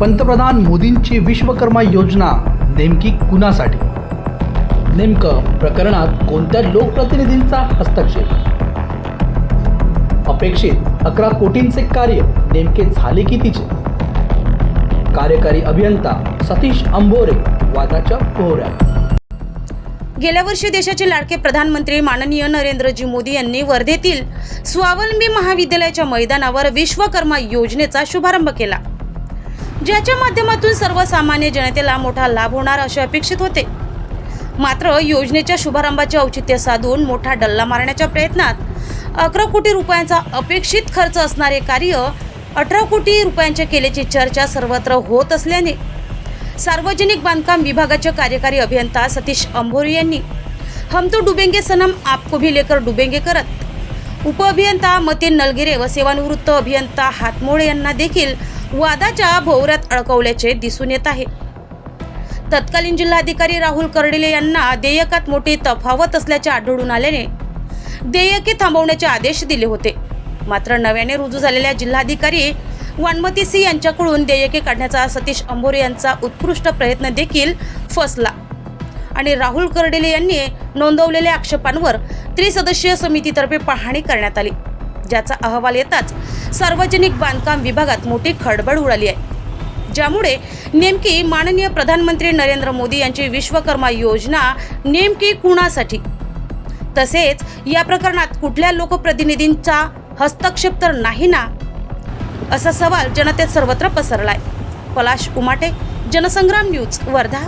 पंतप्रधान मोदींची विश्वकर्मा योजना नेमकी कुणासाठी? नेमकं प्रकरणात कोणत्या लोकप्रतिनिधींचा हस्तक्षेप? अपेक्षित अकरा कोटींचे कार्य नेमके झाले कितीचे? कार्यकारी अभियंता सतीश अंबोरे वादाच्या पोहऱ्यात गेल्या वर्षी देशाचे लाडके प्रधानमंत्री माननीय नरेंद्रजी मोदी यांनी वर्धेतील स्वावलंबी महाविद्यालयाच्या मैदानावर विश्वकर्मा योजनेचा शुभारंभ केला. ज्याच्या माध्यमातून सर्वसामान्य जनतेला मोठा लाभ होणार असे अपेक्षित होते. मात्र योजनेच्या शुभारंभाचे औचित्य साधून मोठा डल्ला मारण्याच्या प्रयत्नात अकरा कोटी रुपयांचा अपेक्षित खर्च असणारे कार्य अठरा कोटी रुपयांचे केल्याची चर्चा सर्वत्र होत असल्याने सार्वजनिक बांधकाम विभागाचे कार्यकारी अभियंता सतीश अंभोरी यांनी हम तो डुबेंगे सनम आपको भी लेकर डुबेंगे करत उपअभियंता मतीन नलगिरे व सेवानिवृत्त अभियंता हातमोळे यांना देखील वादाच्या भोवऱ्यात अडकवल्याचे दिसून येत आहे. तत्कालीन जिल्हाधिकारी राहुल कर्डिले यांना देयकात मोठी तफावत असल्याचे आढळून आल्याने देयके थांबवण्याचे आदेश दिले होते. मात्र नव्याने रुजू झालेल्या जिल्हाधिकारी वानमती सिंह यांच्याकडून देयके काढण्याचा सतीश अंबोरे यांचा उत्कृष्ट प्रयत्न देखील फसला. आणि राहुल कर्डिले यांनी नोंदवलेल्या आक्षेपांवर त्रिसदस्यीय समितीतर्फे पाहणी करण्यात आली. ज्याचा अहवाल येताच सार्वजनिक बांधकाम विभागात मोठी खडबड उडाली आहे. ज्यामुळे नेमकी माननीय प्रधानमंत्री नरेंद्र मोदी यांची विश्वकर्मा योजना नेमकी कुणासाठी? तसेच या प्रकरणात कुठल्या लोकप्रतिनिधींचा हस्तक्षेप तर नाही ना? असा सवाल जनतेत सर्वत्र पसरलाय. पलाश उमाटे जनसंग्राम न्यूज वर्धा.